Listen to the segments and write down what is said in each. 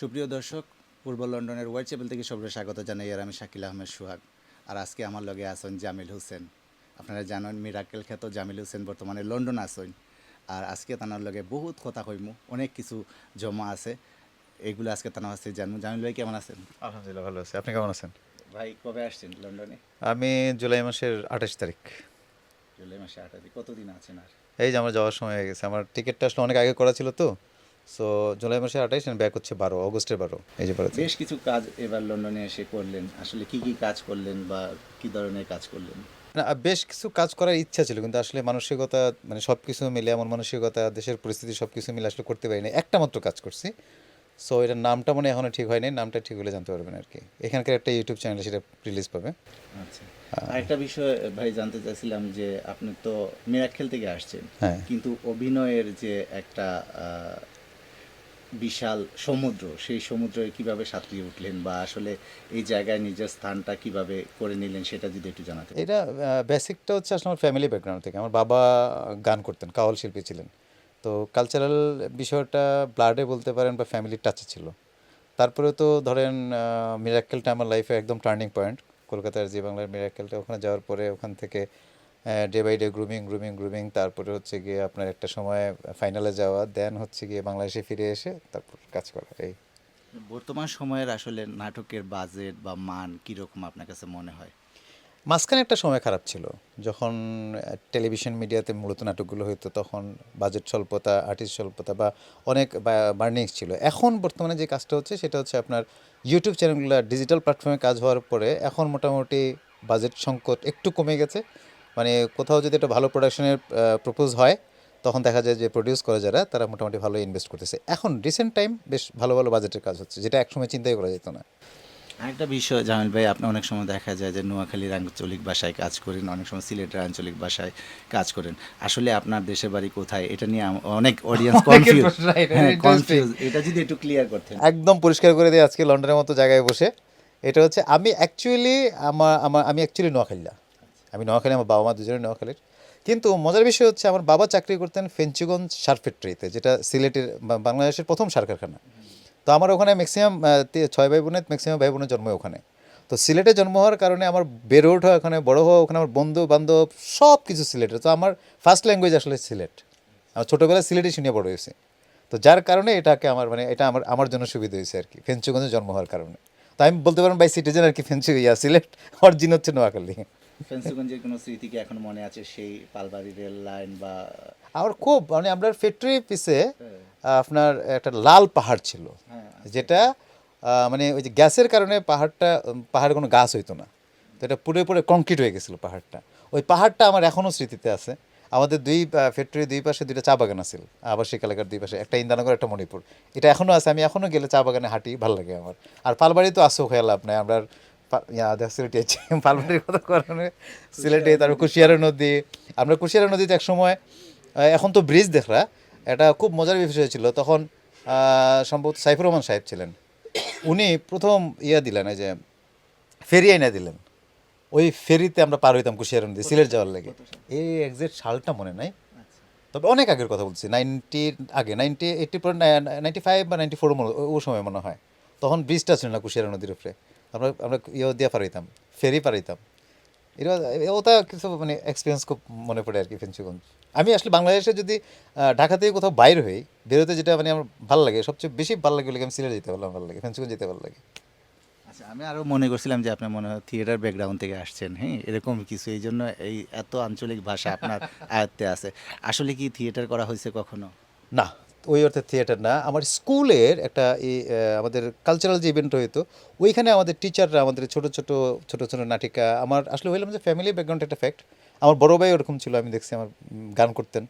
সুপ্রিয় দর্শক পূর্ব লন্ডনের ওয়াইট চ্যাপেল থেকে সবাই স্বাগত জানাই। আর আমি শাকিল আহমেদ সোহাগ। আর আজকে আমার লগে আছেন জামিল হোসেন। আপনারা জানেন মিরাকেল খ্যাত জামিল হোসেন বর্তমানে লন্ডন আসেন আর আজকে তানার লগে বহুত কথা কইমু অনেক কিছু জমা আছে। এগুলো আজকে তানা আছে জানব। জামিল ভাই কেমন আছেন? আলহামদুলিল্লাহ ভালো আছি। আপনি কেমন আছেন? ভাই কবে আসছেন লন্ডনে? আমি জুলাই মাসের আঠাশ তারিখ। জুলাই মাসে আট তারিখ। কতদিন আছেন আর? এই যে আমার যাওয়ার সময় হয়ে গেছে। আমার টিকিটটা আসলে অনেক আগে করা ছিল তো। সো জুলাই মাসের আঠাইশ ব্যাক হচ্ছে বারো অগস্টের বারো এই যে বারোতে বেশ কিছু কাজ এবার লন্ডনে এসে করলেন। আসলে কি কি কাজ করলেন বা কি ধরনের কাজ করলেন? না, বেশ কিছু কাজ করার ইচ্ছা ছিল কিন্তু আসলে মানসিকতা মানে সব কিছু মিলে এমন মানসিকতা দেশের পরিস্থিতি সব কিছু মিলে আসলে করতে পারিনি। একটা মাত্র কাজ করছি। সো এটার নামটা মনে হয় এখনও ঠিক হয়নি নামটা ঠিক হলে জানতে পারবেন আর কি। এখানকার একটা ইউটিউব চ্যানেলে সেটা রিলিজ পাবে। আচ্ছা। আরেকটা বিষয় ভাই জানতে চাইছিলাম যে আপনি তো মিরাক্কেল থেকে আসছেন। হ্যাঁ। কিন্তু অভিনয়ের যে একটা বিশাল সমুদ্র, সেই সমুদ্রে কীভাবে সাঁতরিয়ে উঠলেন বা আসলে এই জায়গায় নিজের স্থানটা কীভাবে করে নিলেন সেটা যদি একটু জানাতে এটা বেসিকটা হচ্ছে আসলে আমার ফ্যামিলি ব্যাকগ্রাউন্ড থেকে। আমার বাবা গান করতেন কাওয়াল শিল্পী ছিলেন। তো কালচারাল বিষয়টা ব্লাডে বলতে পারেন বা ফ্যামিলির টাচে ছিল। তারপরে তো ধরেন মিরাক্কেলটা আমার লাইফে একদম টার্নিং পয়েন্ট কলকাতার জি বাংলার মিরাক্কেলটা ওখানে যাওয়ার পরে ওখান থেকে day by day grooming grooming grooming তারপরে হচ্ছে গিয়ে আপনার একটা সময় ফাইনালে যাওয়া দেন হচ্ছে গিয়ে বাংলাদেশে ফিরে এসে তারপর কাজ করা এই। বর্তমান সময়ের আসলে নাটকের বাজেট বা মান কীরকম আপনার কাছে মনে হয়? মাঝখানে একটা সময় খারাপ ছিল। যখন টেলিভিশন মিডিয়াতে মূলত নাটকগুলো হতো তখন বাজেট স্বল্পতা আর্টিস্ট স্বল্পতা বা অনেক বার্নিংস ছিল। এখন বর্তমানে যে কাজটা হচ্ছে সেটা হচ্ছে আপনার ইউটিউব চ্যানেলগুলো ডিজিটাল প্ল্যাটফর্মে কাজ হওয়ার পরে এখন মোটামুটি বাজেট সংকট একটু কমে গেছে। মানে কোথাও যদি একটা ভালো প্রোডাকশনের প্রপোজ হয় তখন দেখা যায় যে প্রডিউস করে যারা তারা মোটামুটি ভালো ইনভেস্ট করতেছে। এখন রিসেন্ট টাইম বেশ ভালো ভালো বাজেটের কাজ হচ্ছে যেটা একসময় চিন্তাই করা যেত না। আরেকটা বিষয় জামিল ভাই আপনি অনেক সময় দেখা যায় যে নোয়াখালীর আঞ্চলিক ভাষায় কাজ করেন অনেক সময় সিলেটের আঞ্চলিক ভাষায় কাজ করেন। আসলে আপনার দেশের বাড়ি কোথায়? এটা নিয়ে অনেক অডিয়েন্স কনফিউজ interesting. কনফিউজ এটা যদি একটু ক্লিয়ার করতেন। একদম পরিষ্কার করে দিই আজকে লন্ডনের মতো জায়গায় বসে। এটা হচ্ছে আমি অ্যাকচুয়ালি আমার আমার আমি অ্যাকচুয়ালি নোয়াখালীলা আমি নোয়াখালী আমার বাবা মা দুজনে নোয়াখালীর কিন্তু মজার বিষয় হচ্ছে, আমার বাবা চাকরি করতেন ফেঞ্চুগঞ্জ সার ফ্যাক্টরিতে যেটা সিলেটের বাংলাদেশের প্রথম সার কারখানা তো আমার ওখানে ম্যাক্সিমাম ছয় ভাই বোনের ম্যাক্সিমাম ভাই বোনের জন্ম ওখানে। তো সিলেটে জন্ম হওয়ার কারণে আমার বেড়ে ওঠা ওখানে বড় হওয়া, ওখানে আমার বন্ধু বান্ধব সব কিছু সিলেটে। তো আমার ফার্স্ট ল্যাঙ্গুয়েজ আসলে সিলেট। আমার ছোটোবেলায় সিলেটে শুনিয়ে বড় হয়েছে। তো যার কারণে এটাকে আমার মানে এটা আমার আমার জন্য সুবিধা হয়েছে আর কি, ফেঞ্চুগঞ্জে জন্ম হওয়ার কারণে। তো আমি বলতে পারেন বাই সিটিজেন আর কি ফেঞ্চু, ইয়া, সিলেট অরিজিন হচ্ছে নোয়াখালী। ফেন্সিগঞ্জের কোনো স্মৃতি কি এখন মনে আছে সেই পালবাড়ি রেল লাইন বা আমার খুব মানে আমরা ফ্যাক্টরি পিছে আপনার একটা লাল পাহাড় ছিল। হ্যাঁ, যেটা মানে ওই যে গ্যাসের কারণে পাহাড়টা পাহাড়ে কোনো গাছ হইতো না। তো এটা পুরো পুরো কংক্রিট হয়ে গেছিল পাহাড়টা। ওই পাহাড়টা আমার এখনও স্মৃতিতে আছে। আমাদের দুই ফ্যাক্টরির দুই পাশে দুইটা চা বাগান আছে আবাসিক এলাকার দুই পাশে একটা ইন্দানগর একটা মণিপুর। এটা এখনও আছে আমি এখনও গেলে চা বাগানে হাঁটি ভালো লাগে আমার। আর পালবাড়ি তো আসো খেয়াল আপনার আমরা সিলেটে আছি। কথা কারণে সিলেটে তারপর কুশিয়ারা নদী। আমরা কুশিয়ারা নদীতে এক সময় এখন তো ব্রিজ দেখরা এটা খুব মজার বিষয় ছিল তখন সম্ভবত সাইফুর রহমান সাহেব ছিলেন। উনি প্রথম ইয়া দিলেন এই যে ফেরি আইনা দিলেন। ওই ফেরিতে আমরা পার হইতাম কুশিয়ারা নদী সিলেট যাওয়ার লাগে। এই এক্সাক্ট সালটা মনে নাই। তবে অনেক আগের কথা বলছি নাইনটি আগে নাইনটি এইটটি নাইনটি ফাইভ বা নাইনটি ফোর ও সময় মনে হয়। তখন ব্রিজটা ছিল না কুশিয়ারা নদীর উপরে। আমরা আমরা ইয়ে দিয়ে পার হইতাম ফেরি পার হইতাম এটা ওটা কিছু মানে এক্সপিরিয়েন্স খুব মনে পড়ে আর কি ফেন্সিগঞ্জ আমি আসলে বাংলাদেশে যদি ঢাকা থেকে কোথাও বাইর হই বেরোতে যেটা মানে আমার ভালো লাগে সবচেয়ে বেশি ভালো লাগে বলে আমি সিলেট যেতে পারলাম ভালো লাগে ফেন্সিগঞ্জ যেতে ভালো লাগে। আচ্ছা আমি আরও মনে করছিলাম যে আপনার মনে হয় থিয়েটার ব্যাকগ্রাউন্ড থেকে আসছেন হ্যাঁ? এরকম কিছু এই জন্য এই এত আঞ্চলিক ভাষা আপনার আয়ত্তে আছে। আসলে কি থিয়েটার করা হয়েছে কখনো? না। ওই অর্থে থিয়েটার না, আমার স্কুলের একটা আমাদের কালচারাল যে ইভেন্ট হইতো ওইখানে আমাদের টিচাররা আমাদের ছোট ছোট ছোট ছোট নাটিকা, আমার আসলে হইলাম যে ফ্যামিলি ব্যাকগ্রাউন্ড একটা ফ্যাক্ট আমার বড় ভাই ওরকম ছিল, আমি দেখছি আমার গান করতেন।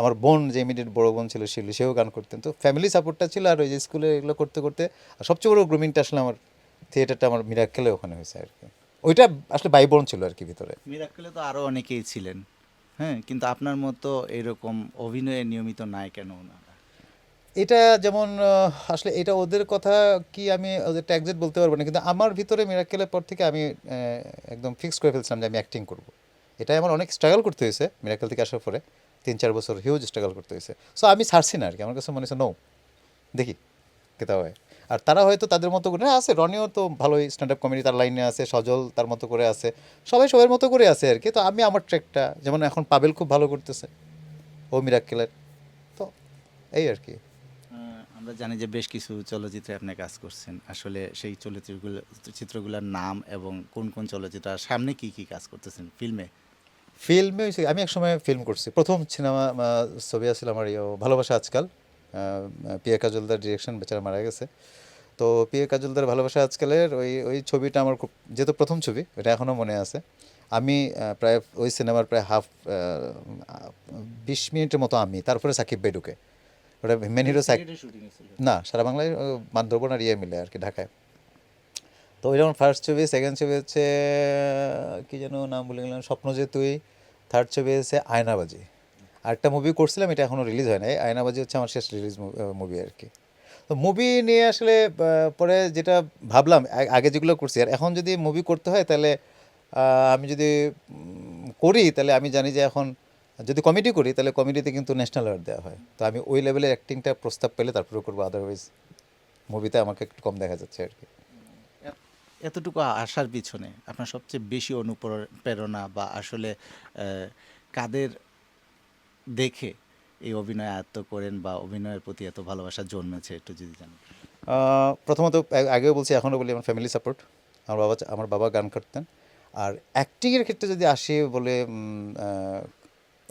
আমার বোন যে ইমিডিয়েট বড় বোন ছিল শিলু সেও গান করতেন। তো ফ্যামিলি সাপোর্টটা ছিল আর ওই যে স্কুলে এগুলো করতে করতে, আর সবচেয়ে বড় গ্রুমিংটা আসলে আমার থিয়েটারটা আমার মিরাক্কেলে ওখানে হয়েছে আর কি ওইটা আসলে ভাই বোন ছিল আর কি ভিতরে। মিরাক্কেলে তো আরও অনেকেই ছিলেন হ্যাঁ? কিন্তু আপনার মতো এরকম অভিনয়ে নিয়মিত নাই কেন ওনারা? এটা যেমন আসলে এটা ওদের কথা কি আমি ওদেরটা একজ্যাক্ট বলতে পারব না কিন্তু আমার ভিতরে মিরাক্কেলের পর থেকে আমি একদম ফিক্স করে ফেলছিলাম যে আমি অ্যাক্টিং করব। এটাই আমার অনেক স্ট্রাগল করতে হয়েছে মিরাক্কেল থেকে আসার পরে। তিন চার বছর হিউজ স্ট্রাগল করতে হয়েছে। সো আমি ছাড়ছি না আর কি আমার কাছে মনে হচ্ছে নো দেখি কেতা হয়। আর তারা হয়তো তাদের মতো করে হ্যাঁ, আছে রনিও তো ভালোই স্ট্যান্ড আপ কমেডি তার লাইনে আছে সজল তার মতো করে আছে সবাই সবার মতো করে আছে আর কি তো আমি আমার ট্র্যাকটা যেমন এখন পাবেল খুব ভালো করতেছে ও মিরাক্কেলের তো এই আর কি আমরা জানি যে বেশ কিছু চলচ্চিত্রে আপনি কাজ করছেন। আসলে সেই চলচ্চিত্রগুলো, চিত্রগুলোর নাম এবং কোন কোন চলচ্চিত্র, আর সামনে কি কি কাজ করতেছেন ফিল্মে? ফিল্মে আমি এক সময় ফিল্ম করছি। প্রথম সিনেমা ছবি আছিল আমার ভালোবাসা আজকাল। পিয়া কাজলদার ডিরেকশন বেচারা মারা গেছে। তো পিয়া কাজলদার ভালোবাসা আজকালের ওই ওই ছবিটা আমার খুব, যেহেতু প্রথম ছবি এটা এখনও মনে আছে। আমি প্রায় ওই সিনেমার প্রায় হাফ বিশ মিনিটের মতো আমি, তারপরে সাকিব বেডুকে ওটা মেন হিরো না সারা বাংলায় বান্দরবন আর ইয়ে মিলে আর কি ঢাকায়। তো ওই যেমন ফার্স্ট ছবি সেকেন্ড ছবি হচ্ছে কি যেন নাম বলে গেলাম স্বপ্ন যে তুই থার্ড ছবি হচ্ছে আয়নাবাজি। আরেকটা মুভি করছিলাম এটা এখনও রিলিজ হয় নাই। আয়নাবাজি হচ্ছে আমার শেষ রিলিজ মুভি আর কি। তো মুভি নিয়ে আসলে পরে যেটা ভাবলাম আগে যেগুলো করছি আর এখন যদি মুভি করতে হয় তাহলে আমি যদি করি তাহলে আমি জানি যে এখন যদি কমেডি করি তাহলে কমেডিতে কিন্তু ন্যাশনাল অ্যাওয়ার্ড দেওয়া হয়। তো আমি ওই লেভেলের অ্যাক্টিংটা প্রস্তাব পেলে তারপরে করব আদারওয়াইজ মুভিতে আমাকে একটু কম দেখা যাচ্ছে আর কি। এতটুকু আসার পিছনে আপনার সবচেয়ে বেশি অনুপ্রেরণা বা আসলে কাদের দেখে এই অভিনয় আয়ত্ত করেন বা অভিনয়ের প্রতি এত ভালোবাসা জন্মেছে একটু যদি জানেন প্রথমত আগেও বলছি এখনও বলি আমার ফ্যামিলি সাপোর্ট আমার বাবা আমার বাবা গান করতেন। আর অ্যাক্টিংয়ের ক্ষেত্রে যদি আসি বলে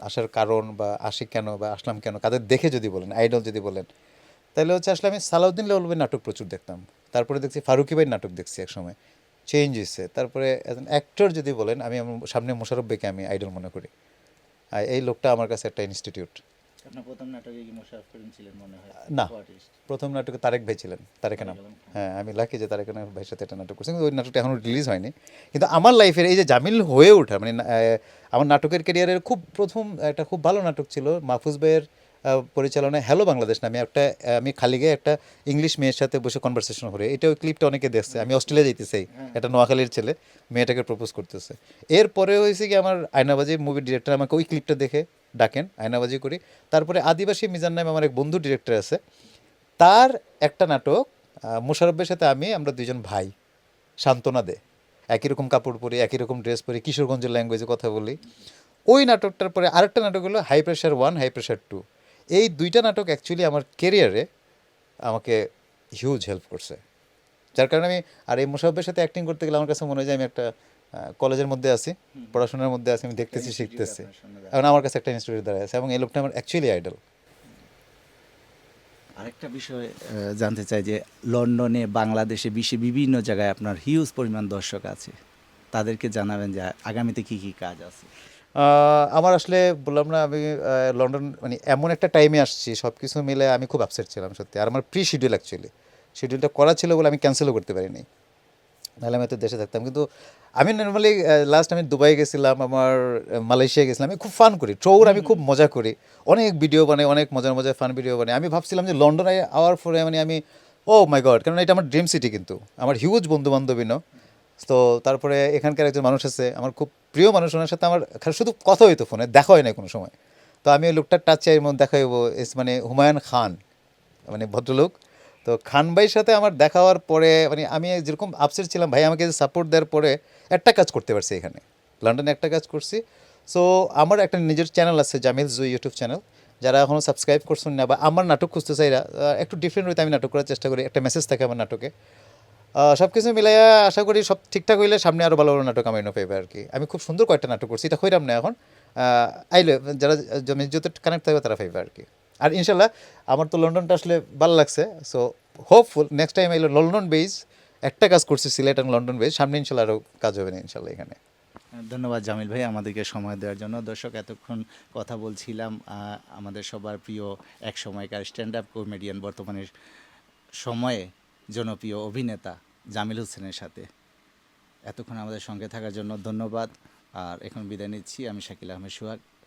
আসার কারণ বা আসি কেন বা আসলাম কেন, কাদের দেখে যদি বলেন আইডল যদি বলেন, তাহলে হচ্ছে আসলে আমি সালাউদ্দিন লেউলবের নাটক প্রচুর দেখতাম। তারপরে দেখছি ফারুকি ভাইয়ের নাটক দেখছি একসময়। চেঞ্জ হয়েছে। তারপরে একজন অ্যাক্টর যদি বলেন, আমি আমার সামনে মোশারফ বেকে আমি আইডল মনে করি। এই লোকটা আমার কাছে একটা ইনস্টিটিউট আপনার প্রথম নাটকে কি মোশারফ করিম ছিলেন মনে হয়? না। প্রথম নাটকে তারেক ভাই ছিলেন তারেক নাম। হ্যাঁ আমি লাকি যে তারেক নাম ভাইয়ের সাথে একটা নাটক করছি। কিন্তু ওই নাটকটা এখনও রিলিজ হয়নি। কিন্তু আমার লাইফের এই যে জামিল হয়ে ওঠা মানে আমার নাটকের ক্যারিয়ারের খুব প্রথম একটা খুব ভালো নাটক ছিল মাহফুজ ভাইয়ের পরিচালনায় হ্যালো বাংলাদেশ নামে একটা আমি খালি গিয়ে একটা ইংলিশ মেয়ের সাথে বসে কনভারসেশন করে এটা ওই ক্লিপটা অনেকে দেখছে। আমি অস্ট্রেলিয়া যেতেছি একটা নোয়াখালীর ছেলে মেয়েটাকে প্রপোজ করতেছে। এরপরে হয়েছে কি আমার আয়নাবাজি মুভি ডিরেক্টর আমাকে ওই ক্লিপটা দেখে ডাকেন আয়নাবাজি করি। তারপরে আদিবাসী মিজান নামে আমার এক বন্ধু ডিরেক্টর আছে। তার একটা নাটক আহ, মোশাররফের সাথে আমি আমরা দুজন ভাই সান্ত্বনা দে। একই রকম কাপড় পরি একই রকম ড্রেস পরি কিশোরগঞ্জের ল্যাঙ্গুয়েজে কথা বলি। ওই নাটকটার পরে আরেকটা নাটক হলো high pressure one high pressure two এই দুইটা নাটক অ্যাকচুয়ালি আমার কেরিয়ারে আমাকে হিউজ হেল্প করছে। যার কারণে আমি আর এই মুসাফের সাথে অ্যাক্টিং করতে গেলে আমার কাছে মনে হয় যে আমি একটা কলেজের মধ্যে আছি পড়াশোনার মধ্যে আছি আমি দেখতেছি শিখতেছি। এখন আমার কাছে একটা ইনস্টিটিউট দাঁড়ায় আছে এবং এই লোকটা আমার অ্যাকচুয়ালি আইডল আরেকটা বিষয় জানতে চাই যে লন্ডনে বাংলাদেশে বিশ্বে বিভিন্ন জায়গায় আপনার হিউজ পরিমাণ দর্শক আছে। তাদেরকে জানাবেন যে আগামীতে কি কি কাজ আছে। আমার আসলে বললাম না, আমি লন্ডন মানে এমন একটা টাইমে আসছি সব কিছু মিলে আমি খুব আপসেট ছিলাম সত্যি। আর আমার প্রি শিডিউল অ্যাকচুয়ালি শিডিউলটা করা ছিল বলে আমি ক্যান্সেলও করতে পারিনি। নাহলে আমি হয়তো দেশে থাকতাম। কিন্তু আমি নর্মালি লাস্ট আমি দুবাই গেছিলাম, আমার মালয়েশিয়া গেছিলাম। আমি খুব ফান করি। ট্রৌর আমি খুব মজা করি। অনেক ভিডিও বানাই, অনেক মজার মজার ফান ভিডিও বানাই। আমি ভাবছিলাম যে লন্ডনে আওয়ার পরে মানে আমি ও মাই গড কারণ এটা আমার ড্রিম সিটি কিন্তু। আমার হিউজ বন্ধু বান্ধবীনও তো তারপরে এখানকার একজন মানুষ আছে, আমার খুব প্রিয় মানুষ, ওনার সাথে আমার শুধু কথা হইতো ফোনে দেখা হয় না কোনো সময়। তো আমি ওই লোকটার টাচ চাই মধ্যে দেখা হইব, এস মানে হুমায়ুন খান মানে ভদ্রলোক। তো খান ভাইয়ের সাথে আমার দেখা হওয়ার পরে মানে আমি যেরকম আপসেট ছিলাম, ভাই আমাকে সাপোর্ট দেওয়ার পরে একটা কাজ করতে পারছি এখানে। লন্ডনে একটা কাজ করছি। সো আমার একটা নিজের চ্যানেল আছে জামিল জু ইউটিউব চ্যানেল যারা এখনও সাবস্ক্রাইব করছেন না বা আমার নাটক খুঁজতে চাইরা একটু ডিফারেন্ট হইতে আমি নাটক করার চেষ্টা করি, একটা মেসেজ থাকে আমার নাটকে। সব কিছু মিলাইয়া আশা করি সব ঠিকঠাক হইলে সামনে আরও ভালো ভালো নাটক আমি পাইবে আর কি আমি খুব সুন্দর কয়েকটা নাটক করছি, এটা হইলাম না এখন। আইলে যারা জমি যত কানেক্ট থাকবে তারা পাইবে আর কি আর ইনশাল্লাহ আমার তো লন্ডনটা আসলে ভালো লাগছে সো হোপফুল নেক্সট টাইম আইলো লন্ডন বেজ একটা কাজ করছি, সিলেট এবং লন্ডন বেজ সামনে ইনশাল্লাহ আরও কাজ হবে না ইনশাল্লাহ এখানে। ধন্যবাদ জামিল ভাই আমাদেরকে সময় দেওয়ার জন্য। দর্শক, এতক্ষণ কথা বলছিলাম আমাদের সবার প্রিয় এক সময়কার স্ট্যান্ড আপ কমেডিয়ান বর্তমানের সময়ে জনপ্রিয় অভিনেতা জামিল হোসেনের সাথে। এতক্ষণ আমাদের সঙ্গে থাকার জন্য ধন্যবাদ। আর এখন বিদায় নিচ্ছি। আমি শাকিল আহমেদ সোহাগ।